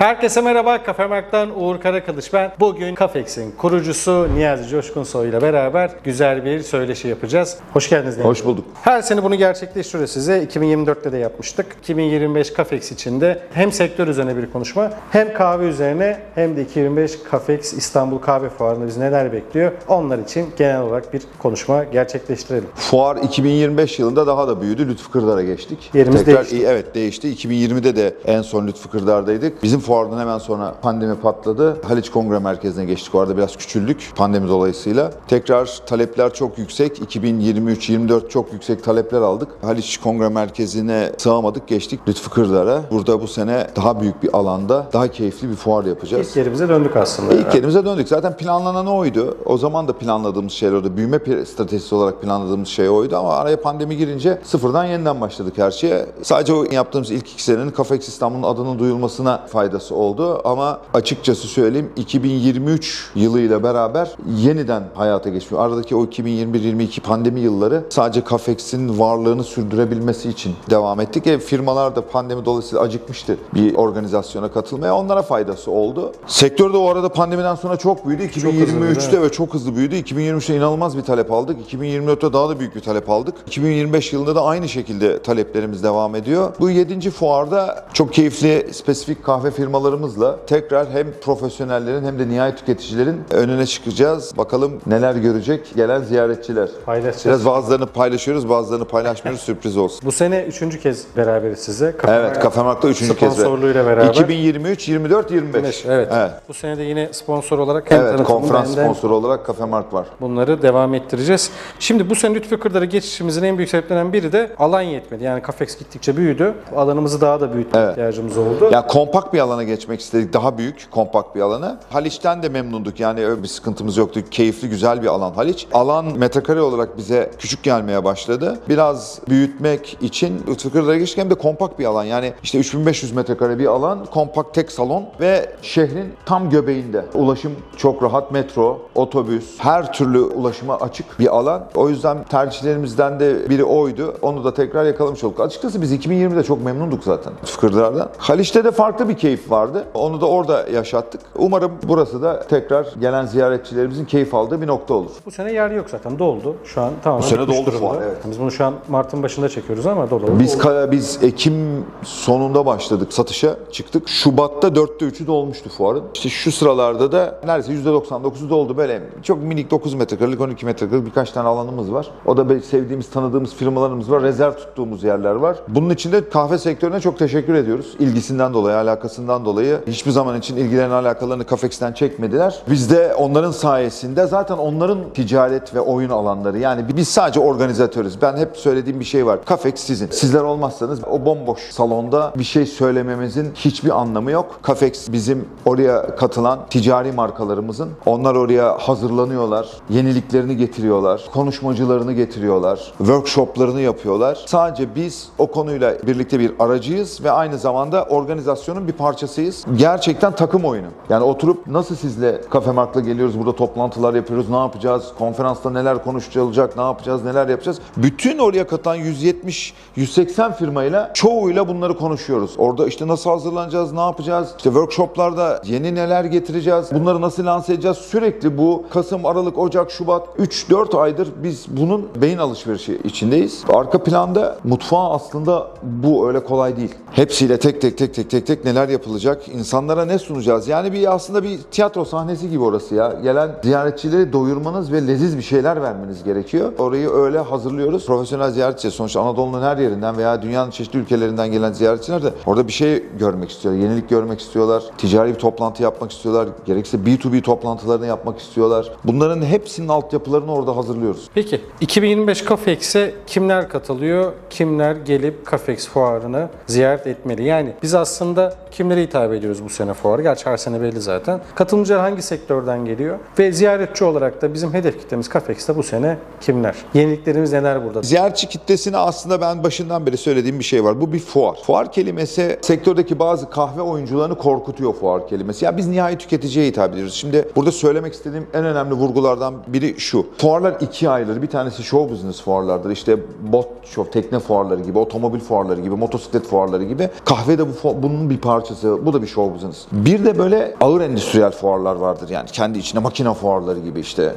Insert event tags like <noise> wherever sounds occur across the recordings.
Herkese merhaba, Kafe Mark'tan Uğur Karakılıç ben. Bugün Kafex'in kurucusu Niyazi Coşkunsoy ile beraber güzel bir söyleşi yapacağız. Hoş geldiniz Niyazi. Hoş bulduk. Her sene bunu gerçekleştiriyoruz size. 2024'te de yapmıştık. 2025 Kafex için de hem sektör üzerine bir konuşma hem kahve üzerine hem de 2025 Kafex İstanbul Kahve Fuarı'nda bizi neler bekliyor onlar için genel olarak bir konuşma gerçekleştirelim. Fuar 2025 yılında daha da büyüdü. Lütfü Kırdar'a geçtik. Yerimiz Tekrar, değişti. Evet değişti. 2020'de de en son Lütfü Kırdar'daydık. Bizim fuardan hemen sonra pandemi patladı. Haliç Kongre Merkezi'ne geçtik. Orada biraz küçüldük pandemi dolayısıyla. Tekrar talepler çok yüksek. 2023-24 çok yüksek talepler aldık. Haliç Kongre Merkezi'ne sığamadık. Geçtik Lütfü Kırdar'a. Burada bu sene daha büyük bir alanda daha keyifli bir fuar yapacağız. İlk yerimize döndük aslında. İlk yerimize döndük. Zaten planlanan oydu. O zaman da planladığımız şeyler oydu. Büyüme stratejisi olarak planladığımız şey oydu ama araya pandemi girince sıfırdan yeniden başladık her şeye. Sadece o yaptığımız ilk iki senenin Kafex İstanbul'un adının duyulmasına faydası oldu ama açıkçası söyleyeyim 2023 yılıyla beraber yeniden hayata geçmiyor. Aradaki o 2021-22 pandemi yılları sadece Kafex'in varlığını sürdürebilmesi için devam ettik. E, firmalar da pandemi dolayısıyla acıkmıştı bir organizasyona katılmaya. Onlara faydası oldu. Sektör de o arada pandemiden sonra çok büyüdü. hızlı büyüdü, 2023'te ve çok hızlı büyüdü. 2023'te inanılmaz bir talep aldık. 2024'te daha da büyük bir talep aldık. 2025 yılında da aynı şekilde taleplerimiz devam ediyor. Bu 7. fuarda çok keyifli spesifik kahve firmalarımızla tekrar hem profesyonellerin hem de nihayet tüketicilerin önüne çıkacağız. Bakalım neler görecek gelen ziyaretçiler. Paylaşacağız. Biraz bazılarını paylaşıyoruz, bazılarını paylaşmıyoruz. <laughs> Sürpriz olsun. Bu sene üçüncü kez beraberiz size. Kafe Evet, Mark Kafe Mark'ta üçüncü kez. Sponsorluğuyla beraber. 2023, 24, 25. Evet. Evet. Bu sene de yine sponsor olarak hem Evet, konferans sponsoru olarak Kafe Mark var. bunları devam ettireceğiz. Şimdi bu sene Lütfü Kırdar'a geçişimizin en büyük sebeplerinden biri de alan yetmedi. Yani Kafex gittikçe büyüdü. Alanımızı daha da büyütmeye Evet. ihtiyacımız oldu. Ya kompakt bir alana geçmek istedik. Daha büyük, kompakt bir alana. Haliç'ten de memnunduk. Yani öyle bir sıkıntımız yoktu. Keyifli, güzel bir alan Haliç. Alan metrekare olarak bize küçük gelmeye başladı. Biraz büyütmek için Lütfü Kırdar'a geçtik hem de kompakt bir alan. Yani işte 3500 metrekare bir alan, kompakt tek salon ve şehrin tam göbeğinde. Ulaşım çok rahat. Metro, otobüs, her türlü ulaşıma açık bir alan. O yüzden tercihlerimizden de biri oydu. Onu da tekrar yakalamış olduk. Açıkçası biz 2020'de çok memnunduk zaten Fıkırdar'dan. Haliç'te de farklı bir keyif vardı. Onu da orada yaşattık. Umarım burası da tekrar gelen ziyaretçilerimizin keyif aldığı bir nokta olur. Bu sene yer yok zaten. Doldu. Şu an tamamen Bu sene doldu fuar, evet. Biz bunu şu an Mart'ın başında çekiyoruz ama dolu. Biz ka- biz Ekim sonunda başladık satışa çıktık. Şubat'ta dörtte üçü dolmuştu fuarın. İşte şu sıralarda da neredeyse %99'u doldu böyle. Çok minik 9 metrekarelik 12 metrekarelik birkaç tane alanımız var. O da sevdiğimiz tanıdığımız firmalarımız var. Rezerv tuttuğumuz yerler var. Bunun için de kahve sektörüne çok teşekkür ediyoruz. İlgisinden dolayı, alakasından dolayı hiçbir zaman için ilgilerini alakalarını Kafex'ten çekmediler. Biz de onların sayesinde zaten onların ticaret ve oyun alanları yani biz sadece organizatörüz. Ben hep söylediğim bir şey var. Kafex sizin. Sizler olmazsanız o bomboş salonda bir şey söylememizin hiçbir anlamı yok. Kafex bizim oraya katılan ticari markalarımızın. Onlar oraya hazırlanıyorlar. Yeniliklerini getiriyorlar. Konuşmacılarını getiriyorlar. Workshoplarını yapıyorlar. Sadece biz o konuyla birlikte bir aracıyız ve aynı zamanda organizasyonun bir parçasıyız. Gerçekten takım oyunu. Yani oturup nasıl sizle Kafe Mark'la geliyoruz, burada toplantılar yapıyoruz, ne yapacağız, konferansta neler konuşulacak, ne yapacağız, neler yapacağız. Bütün oraya katılan 170-180 firmayla çoğuyla bunları konuşuyoruz. Orada işte nasıl hazırlanacağız, ne yapacağız, işte workshoplarda yeni neler getireceğiz, bunları nasıl lanse edeceğiz. Sürekli bu Kasım, Aralık, Ocak, Şubat 3-4 aydır biz bunun beyin alışverişi içindeyiz. Arka planda mutfağı aslında bu öyle kolay değil. Hepsiyle tek tek tek tek tek tek neler yapılacak, insanlara ne sunacağız? Yani bir aslında bir tiyatro sahnesi gibi orası ya. Gelen ziyaretçileri doyurmanız ve leziz bir şeyler vermeniz gerekiyor. Orayı öyle hazırlıyoruz. Profesyonel ziyaretçi sonuçta Anadolu'nun her yerinden veya dünyanın çeşitli ülkelerinden gelen ziyaretçiler de orada bir şey görmek istiyorlar. Yenilik görmek istiyorlar. Ticari bir toplantı yapmak istiyorlar. Gerekirse B2B toplantılarını yapmak istiyorlar. Bunların hepsinin altyapılarını orada hazırlıyoruz. Peki 2025 Kafex'e kimler katılıyor? Kimler gelip Kafex fuarını ziyaret etmeli? Yani biz aslında kimlere hitap ediyoruz bu sene fuarı? Gerçi her sene belli zaten. Katılımcılar hangi sektörden geliyor? Ve ziyaretçi olarak da bizim hedef kitlemiz Kafex'te bu sene kimler? Yeniliklerimiz neler burada? Ziyaretçi kitlesine aslında ben başından beri söylediğim bir şey var. Bu bir fuar. Fuar kelimesi sektördeki bazı kahve oyuncularını korkutuyor fuar kelimesi. Ya biz nihai tüketiciye hitap ediyoruz. Şimdi burada söylemek istediğim en önemli vurgulardan biri şu. Fuarlar ikiye ayrılır. Bir tanesi show business fuarlardır. İşte bot show, tekne fuarları gibi, otomobil fuarları gibi, motosiklet fuarları gibi. Kahve de bu bunun bir parçası. Parçası. Bu da bir show business. Bir de böyle ağır endüstriyel fuarlar vardır yani kendi içinde makine fuarları gibi işte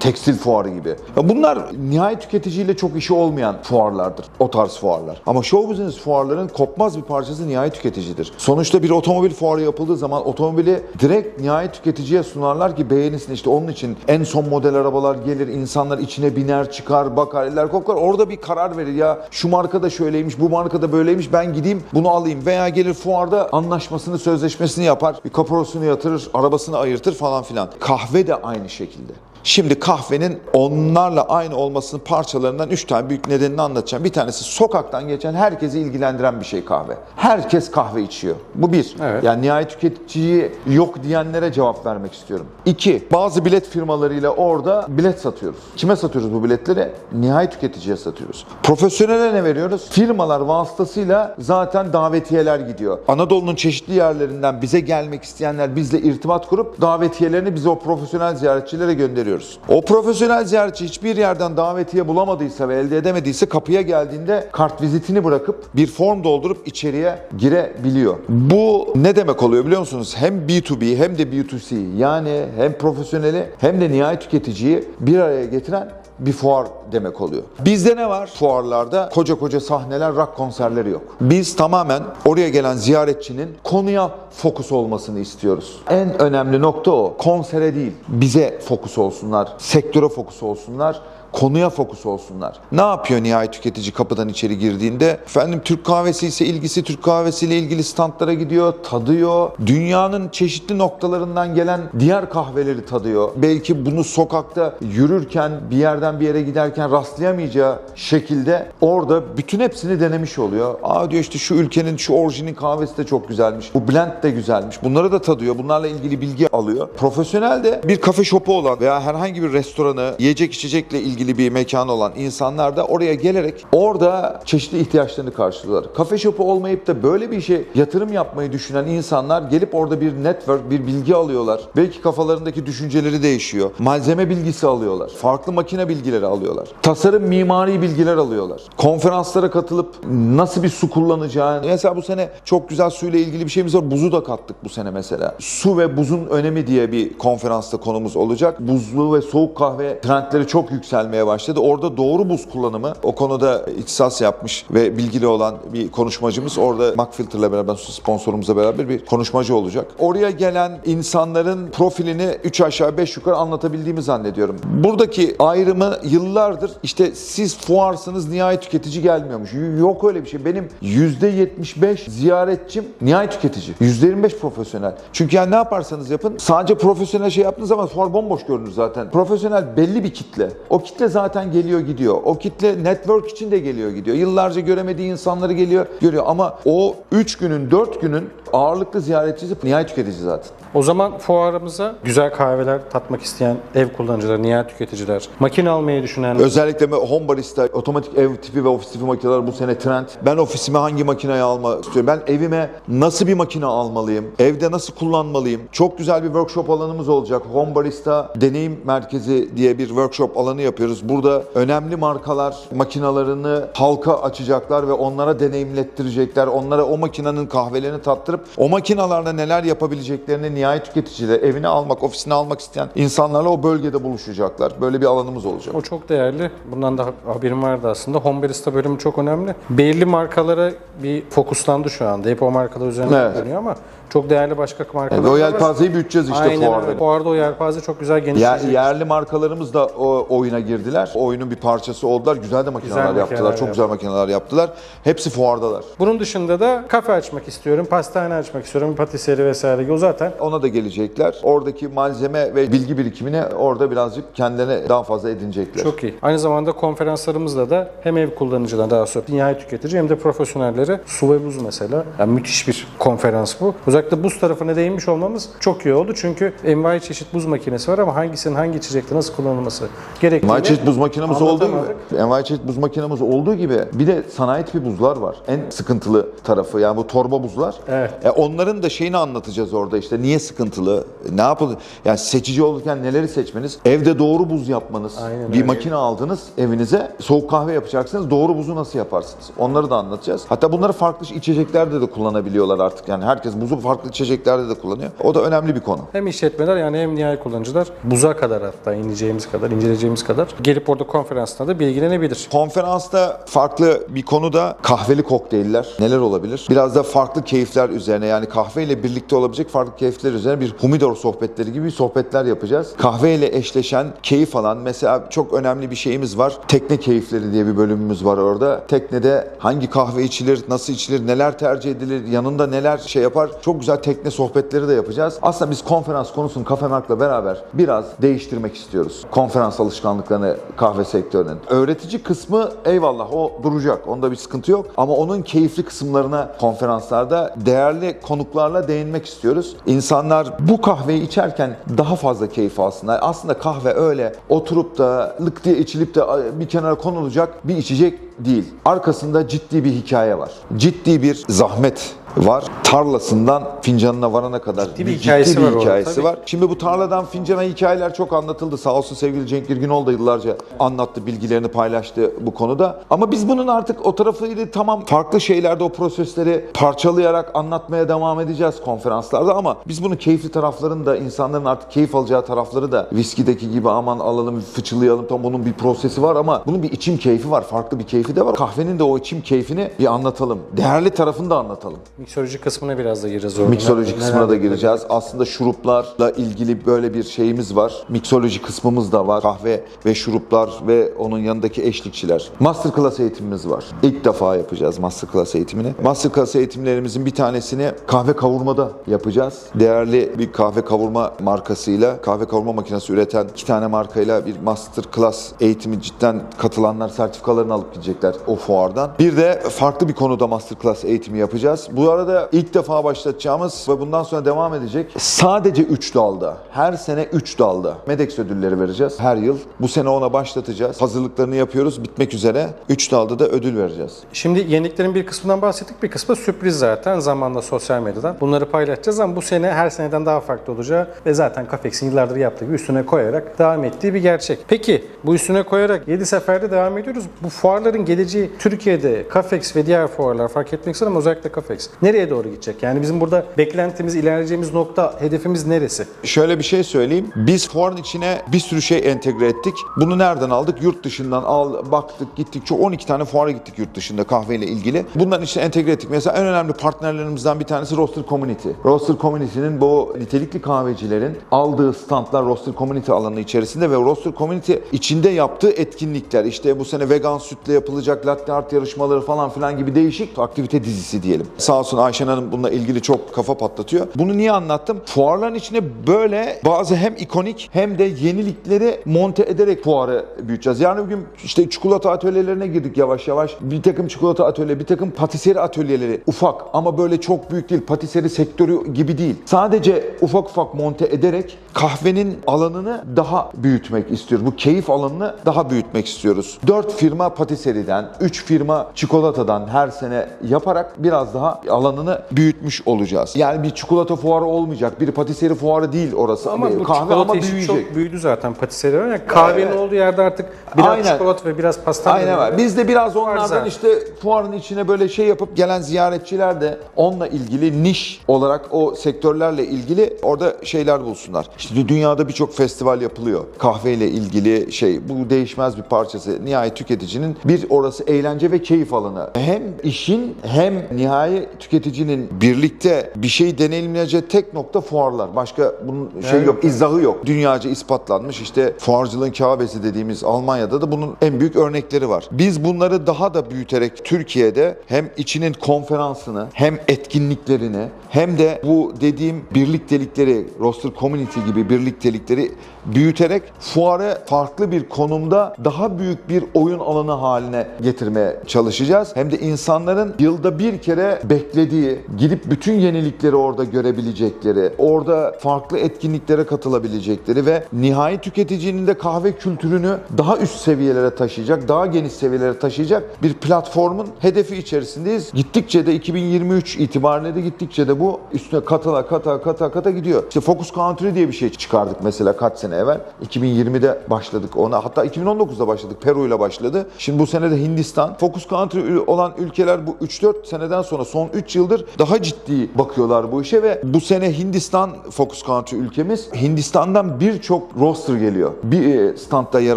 tekstil fuarı gibi. Ya bunlar nihai tüketiciyle çok işi olmayan fuarlardır. O tarz fuarlar. Ama show business fuarların kopmaz bir parçası nihai tüketicidir. Sonuçta bir otomobil fuarı yapıldığı zaman otomobili direkt nihai tüketiciye sunarlar ki beğenilsin. İşte onun için en son model arabalar gelir, insanlar içine biner, çıkar, bakar, eller koklar. Orada bir karar verir ya şu marka da şöyleymiş, bu marka da böyleymiş ben gideyim bunu alayım. Veya gelir fuarda anlaşmasını, sözleşmesini yapar, bir kaporosunu yatırır, arabasını ayırtır falan filan. Kahve de aynı şekilde. Şimdi kahvenin onlarla aynı olmasının parçalarından üç tane büyük nedenini anlatacağım. Bir tanesi sokaktan geçen herkesi ilgilendiren bir şey kahve. Herkes kahve içiyor. Bu bir. Evet. Yani nihai tüketiciyi yok diyenlere cevap vermek istiyorum. İki, bazı bilet firmalarıyla orada bilet satıyoruz. Kime satıyoruz bu biletleri? Nihai tüketiciye satıyoruz. Profesyonele ne veriyoruz? Firmalar vasıtasıyla zaten davetiyeler gidiyor. Anadolu'nun çeşitli yerlerinden bize gelmek isteyenler bizle irtibat kurup davetiyelerini bize o profesyonel ziyaretçilere gönderiyoruz. O profesyonel ziyaretçi hiçbir yerden davetiye bulamadıysa ve elde edemediyse kapıya geldiğinde kart vizitini bırakıp bir form doldurup içeriye girebiliyor. Bu ne demek oluyor biliyor musunuz? Hem B2B hem de B2C yani hem profesyoneli hem de nihai tüketiciyi bir araya getiren bir fuar demek oluyor. Bizde ne var? Fuarlarda koca koca sahneler, rock konserleri yok. Biz tamamen oraya gelen ziyaretçinin konuya fokus olmasını istiyoruz. En önemli nokta o. Konsere değil, bize fokus olsunlar, sektöre fokus olsunlar konuya fokus olsunlar. Ne yapıyor nihai tüketici kapıdan içeri girdiğinde? Efendim Türk kahvesi ise ilgisi Türk kahvesiyle ilgili standlara gidiyor, tadıyor. Dünyanın çeşitli noktalarından gelen diğer kahveleri tadıyor. Belki bunu sokakta yürürken, bir yerden bir yere giderken rastlayamayacağı şekilde orada bütün hepsini denemiş oluyor. Aa diyor işte şu ülkenin şu orijinin kahvesi de çok güzelmiş. Bu blend de güzelmiş. Bunları da tadıyor. Bunlarla ilgili bilgi alıyor. Profesyonel de bir kafe şopu olan veya herhangi bir restoranı, yiyecek içecekle ilgili bir mekan olan insanlar da oraya gelerek orada çeşitli ihtiyaçlarını karşılıyorlar. Kafe şopu olmayıp da böyle bir şey yatırım yapmayı düşünen insanlar gelip orada bir network, bir bilgi alıyorlar. Belki kafalarındaki düşünceleri değişiyor. Malzeme bilgisi alıyorlar. Farklı makine bilgileri alıyorlar. Tasarım, mimari bilgiler alıyorlar. Konferanslara katılıp nasıl bir su kullanacağını. Mesela bu sene çok güzel suyla ilgili bir şeyimiz var. Buzu da kattık bu sene mesela. Su ve buzun önemi diye bir konferansta konumuz olacak. Buzlu ve soğuk kahve trendleri çok yükselmeye başladı. Orada doğru buz kullanımı o konuda ihtisas yapmış ve bilgili olan bir konuşmacımız orada Macfilter'la beraber sponsorumuzla beraber bir konuşmacı olacak. Oraya gelen insanların profilini 3 aşağı 5 yukarı anlatabildiğimi zannediyorum. Buradaki ayrımı yıllardır işte siz fuarsınız nihai tüketici gelmiyormuş. Yok öyle bir şey. Benim %75 ziyaretçim nihai tüketici. %25 profesyonel. Çünkü yani ne yaparsanız yapın sadece profesyonel şey yaptığınız zaman fuar bomboş görünür zaten. Profesyonel belli bir kitle. O kitle zaten geliyor gidiyor. O kitle network için de geliyor gidiyor. Yıllarca göremediği insanları geliyor görüyor ama o 3 günün 4 günün ağırlıklı ziyaretçisi nihai tüketici zaten. O zaman fuarımıza güzel kahveler tatmak isteyen ev kullanıcıları, nihai tüketiciler, makine almayı düşünenler, Özellikle home barista, otomatik ev tipi ve ofis tipi makineler bu sene trend. Ben ofisime hangi makineyi almak istiyorum? Ben evime nasıl bir makine almalıyım? Evde nasıl kullanmalıyım? Çok güzel bir workshop alanımız olacak. Home barista deneyim merkezi diye bir workshop alanı yapıyoruz. Burada önemli markalar makinalarını halka açacaklar ve onlara deneyimlettirecekler. Onlara o makinenin kahvelerini tattırıp o makinalarla neler yapabileceklerini nihai tüketiciler evine almak, ofisine almak isteyen insanlarla o bölgede buluşacaklar. Böyle bir alanımız olacak. O çok değerli. Bundan da haberim vardı aslında. Home Barista bölümü çok önemli. Belirli markalara bir fokuslandı şu anda. Hep o markalar üzerine Evet. dönüyor ama çok değerli başka markalar Ve o var. yelpazeyi büyüteceğiz işte Aynen fuarda. öyle. Fuarda o yelpaze çok güzel Yer- genişleyecek. yerli markalarımız da o oyuna girdiler. Oyunun bir parçası oldular. Güzel de makineler Güzel yaptılar. makineler Çok güzel makineler yaptılar. Hepsi fuardalar. Bunun dışında da kafe açmak istiyorum, pastane açmak istiyorum, patisserie vesaire. O zaten Ona da gelecekler. Oradaki malzeme ve bilgi birikimini orada birazcık kendilerine daha fazla edinecekler. çok iyi. Aynı zamanda konferanslarımızda da hem ev kullanıcılarına daha sonra nihai tüketici hem de profesyonellere su ve buz mesela. Yani müthiş bir konferans bu. Özellikle Özellikle buz tarafına değinmiş olmamız çok iyi oldu. Çünkü envai çeşit buz makinesi var ama hangisinin hangi içecekte nasıl kullanılması gerektiğini Envai çeşit buz makinamız olduğu gibi, envai çeşit buz makinamız olduğu gibi bir de sanayi tipi buzlar var. En sıkıntılı tarafı yani bu torba buzlar. Evet. E, onların da şeyini anlatacağız orada işte niye sıkıntılı, ne yapılır? Yani seçici olurken neleri seçmeniz, evde doğru buz yapmanız, Aynen bir öyle. makine aldınız evinize, soğuk kahve yapacaksınız, doğru buzu nasıl yaparsınız? Onları da anlatacağız. Hatta bunları farklı içeceklerde de kullanabiliyorlar artık yani herkes buzu farklı içeceklerde de kullanıyor. O da önemli bir konu. Hem işletmeler yani hem nihai kullanıcılar buza kadar hatta ineceğimiz kadar, inceleyeceğimiz kadar gelip orada konferansla da bilgilenebilir. Konferansta farklı bir konu da kahveli kokteyller neler olabilir? Biraz da farklı keyifler üzerine yani kahveyle birlikte olabilecek farklı keyifler üzerine bir humidor sohbetleri gibi sohbetler yapacağız. Kahveyle eşleşen, keyif alan mesela çok önemli bir şeyimiz var. Tekne keyifleri diye bir bölümümüz var orada. Teknede hangi kahve içilir, nasıl içilir, neler tercih edilir, yanında neler şey yapar. Çok güzel tekne sohbetleri de yapacağız. Aslında biz konferans konusunu Kafe Mark'la beraber biraz değiştirmek istiyoruz. Konferans alışkanlıklarını kahve sektörünün. Öğretici kısmı eyvallah o duracak. Onda bir sıkıntı yok. Ama onun keyifli kısımlarına konferanslarda değerli konuklarla değinmek istiyoruz. İnsanlar bu kahveyi içerken daha fazla keyif alsınlar. Aslında kahve öyle oturup da lık diye içilip de bir kenara konulacak bir içecek değil. Arkasında ciddi bir hikaye var. Ciddi bir zahmet var. Tarlasından fincanına varana kadar Ciddi bir hikayesi bir var hikayesi var. Şimdi bu tarladan fincana hikayeler çok anlatıldı. Sağ olsun sevgili Cenk Girginoğlu da yıllarca anlattı, bilgilerini paylaştı bu konuda. Ama biz bunun artık o tarafıyla tamam farklı şeylerde o prosesleri parçalayarak anlatmaya devam edeceğiz konferanslarda ama biz bunun keyifli taraflarını da insanların artık keyif alacağı tarafları da viskideki gibi aman alalım fıçılayalım tam bunun bir prosesi var ama bunun bir içim keyfi var. Farklı bir keyfi de var. Kahvenin de o içim keyfini bir anlatalım. Değerli tarafını da anlatalım. Miksoloji kısmına biraz da gireceğiz orada. Miksoloji kısmına da gireceğiz. Aslında şuruplarla ilgili böyle bir şeyimiz var. Miksoloji kısmımız da var. Kahve ve şuruplar ve onun yanındaki eşlikçiler. Masterclass eğitimimiz var. İlk defa yapacağız Masterclass eğitimini. Masterclass eğitimlerimizin bir tanesini kahve kavurmada yapacağız. Değerli bir kahve kavurma markasıyla, kahve kavurma makinesi üreten iki tane markayla bir Masterclass eğitimi cidden katılanlar sertifikalarını alıp gidecekler o fuardan. Bir de farklı bir konuda Masterclass eğitimi yapacağız. Bu arada ilk defa başlatacağımız ve bundan sonra devam edecek sadece 3 dalda, her sene 3 dalda MEDEX ödülleri vereceğiz her yıl. Bu sene ona başlatacağız. Hazırlıklarını yapıyoruz. Bitmek üzere. 3 dalda da ödül vereceğiz. Şimdi yeniliklerin bir kısmından bahsettik. Bir kısmı sürpriz zaten zamanla sosyal medyadan. Bunları paylaşacağız ama bu sene her seneden daha farklı olacağı ve zaten Cafex'in yıllardır yaptığı gibi üstüne koyarak devam ettiği bir gerçek. Peki bu üstüne koyarak 7 seferde devam ediyoruz. Bu fuarların geleceği Türkiye'de Cafex ve diğer fuarlar fark etmek ama özellikle Cafex. Nereye doğru gidecek? Yani bizim burada beklentimiz, ilerleyeceğimiz nokta, hedefimiz neresi? Şöyle bir şey söyleyeyim. Biz fuarın içine bir sürü şey entegre ettik. Bunu nereden aldık? Yurt dışından al, baktık, gittik. Çok 12 tane fuara gittik yurt dışında kahveyle ilgili. Bunların içine entegre ettik. Mesela en önemli partnerlerimizden bir tanesi Roaster Community. Roaster Community'nin bu nitelikli kahvecilerin aldığı standlar Roaster Community alanı içerisinde ve Roaster Community içinde yaptığı etkinlikler. İşte bu sene vegan sütle yapılacak latte art yarışmaları falan filan gibi değişik aktivite dizisi diyelim. Sağ olsun Ayşen Hanım bununla ilgili çok kafa patlatıyor. Bunu niye anlattım? Fuarların içine böyle bazı hem ikonik hem de yenilikleri monte ederek fuarı büyüteceğiz. Yani bugün işte çikolata atölyelerine girdik yavaş yavaş. Bir takım çikolata atölye, bir takım patiseri atölyeleri ufak ama böyle çok büyük değil. Patiseri sektörü gibi değil. Sadece ufak ufak monte ederek kahvenin alanını daha büyütmek istiyoruz. Bu keyif alanını daha büyütmek istiyoruz. 4 firma patiseriden, 3 firma çikolatadan her sene yaparak biraz daha alanını büyütmüş olacağız. Yani bir çikolata fuarı olmayacak. Bir patiseri fuarı değil orası. Ama bu kahve çikolata ama büyüyecek. çok büyüdü zaten patiseri. Yani kahvenin olduğu yerde artık biraz Aynen. çikolata ve biraz pastane. Aynen var. Biz de biraz onlardan zaten. işte fuarın içine böyle şey yapıp gelen ziyaretçiler de onunla ilgili niş olarak o sektörlerle ilgili orada şeyler bulsunlar. İşte dünyada birçok festival yapılıyor. Kahveyle ilgili şey bu değişmez bir parçası. Nihai tüketicinin bir orası eğlence ve keyif alanı. Hem işin hem nihai tüketicinin birlikte bir şey deneyimleyeceği tek nokta fuarlar. Başka bunun şey Evet. yok, izahı yok. Dünyaca ispatlanmış işte fuarcılığın Kabe'si dediğimiz Almanya'da da bunun en büyük örnekleri var. Biz bunları daha da büyüterek Türkiye'de hem içinin konferansını hem etkinliklerini hem de bu dediğim birliktelikleri, roster community gibi birliktelikleri büyüterek fuarı farklı bir konumda daha büyük bir oyun alanı haline getirmeye çalışacağız. Hem de insanların yılda bir kere beklediği, gidip bütün yenilikleri orada görebilecekleri, orada farklı etkinliklere katılabilecekleri ve nihai tüketicinin de kahve kültürünü daha üst seviyelere taşıyacak, daha geniş seviyelere taşıyacak bir platformun hedefi içerisindeyiz. Gittikçe de 2023 itibariyle de gittikçe de bu üstüne katala kata kata kata gidiyor. İşte Focus Country diye bir şey çıkardık mesela kaç sene evvel. 2020'de başladık ona. Hatta 2019'da başladık. Peru ile başladı. Şimdi bu sene de Hindistan. Focus Country olan ülkeler bu 3-4 seneden sonra son 3 yıldır daha ciddi bakıyorlar bu işe ve bu sene Hindistan Focus Country ülkemiz. Hindistan'dan birçok roster geliyor. Bir e, standta yer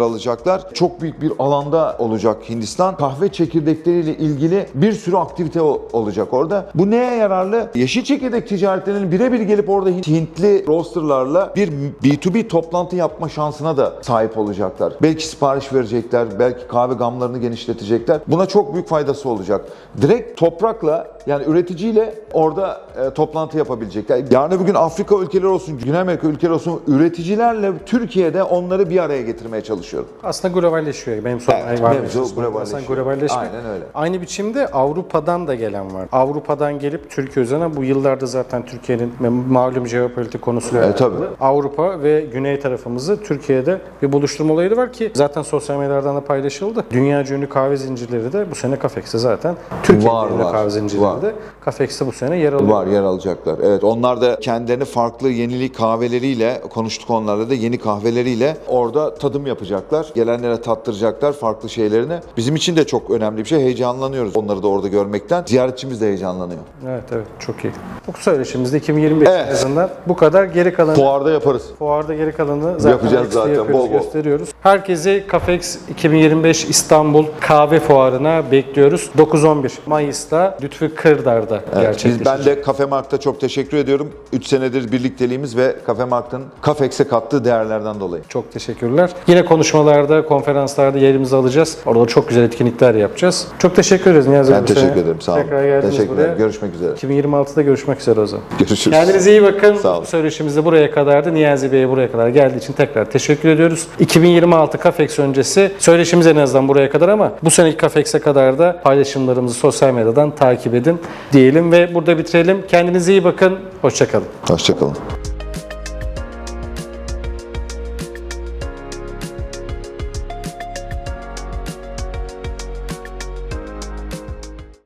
alacaklar. Çok büyük bir alanda olacak Hindistan. Kahve çekirdekleriyle ilgili bir sürü aktivite olacak orada. Bu neye yararlı? Yeşil çekirdek ticaretlerinin birebir gelip orada Hint- Hintli rosterlarla bir B2B toplantı yapma şansına da sahip olacaklar. Belki sipariş verecekler, belki kahve gamlarını genişletecekler. Buna çok büyük faydası olacak. Direkt toprakla yani üreticiyle orada e, toplantı yapabilecekler. Yarın bir gün Afrika ülkeleri olsun, Güney Amerika ülkeleri olsun üreticilerle Türkiye'de onları bir araya getirmeye çalışıyorum. Aslında globalleşiyor. Benim sorun Evet, var. mevzu Aslında globalleşiyor. globalleşme. Aynen öyle. Aynı biçimde Avrupa'dan da gelen var. Avrupa'dan gelip Türkiye üzerine bu yıllarda zaten Türkiye'nin malum jeopolitik konusuyla Evet, tabii. Avrupa ve güney tarafımızı Türkiye'de bir buluşturma olayı var ki zaten sosyal medyalardan da paylaşıldı. Dünya ünlü kahve zincirleri de bu sene Cafex'te zaten Var, ünlü var, kahve zincirleri var. De Cafex'te bu sene yer alıyor. Var yer alacaklar. Evet onlar da kendilerini farklı yenilik kahveleriyle konuştuk onlarla da yeni kahveleriyle orada tadım yapacaklar. Gelenlere tattıracaklar farklı şeylerini. Bizim için de çok önemli bir şey. Heyecanlanıyoruz onları da orada görmekten. Ziyaretçimiz de heyecanlanıyor. Evet evet çok iyi. Bu söyleşimizde 2025 Evet. azından bu kadar geri kalan Fuarda yaparız. Fuarda geri kalanını zaten Yapacağız zaten, yapıyoruz, bol bol. gösteriyoruz. Herkesi Cafex 2025 İstanbul Kahve Fuarı'na bekliyoruz. 9-11 Mayıs'ta Lütfü Kırdar'da Evet, gerçekleşecek. biz, ben de Kafe Mark'ta çok teşekkür ediyorum. 3 senedir birlikteliğimiz ve Kafe Mark'ın Cafex'e kattığı değerlerden dolayı. Çok teşekkürler. Yine konuşmalarda, konferanslarda yerimizi alacağız. Orada çok güzel etkinlikler yapacağız. Çok teşekkür ederiz Niyazi Ben teşekkür sene. ederim. Sağ olun. Tekrar geldiniz Teşekkürler. buraya. Görüşmek üzere. 2026'da görüşmek üzere o zaman. Görüşürüz. Kendinize iyi bakın. Sağ olun. Söyleşimiz de buraya kadardı. Niyazi Bey'e buraya kadar geldiği için tekrar teşekkür ediyoruz. 2026 Cafex öncesi söyleşimiz en azından buraya kadar ama bu seneki Cafex'e kadar da paylaşımlarımızı sosyal medyadan takip edin diyelim ve burada bitirelim. Kendinize iyi bakın. Hoşçakalın. Hoşçakalın.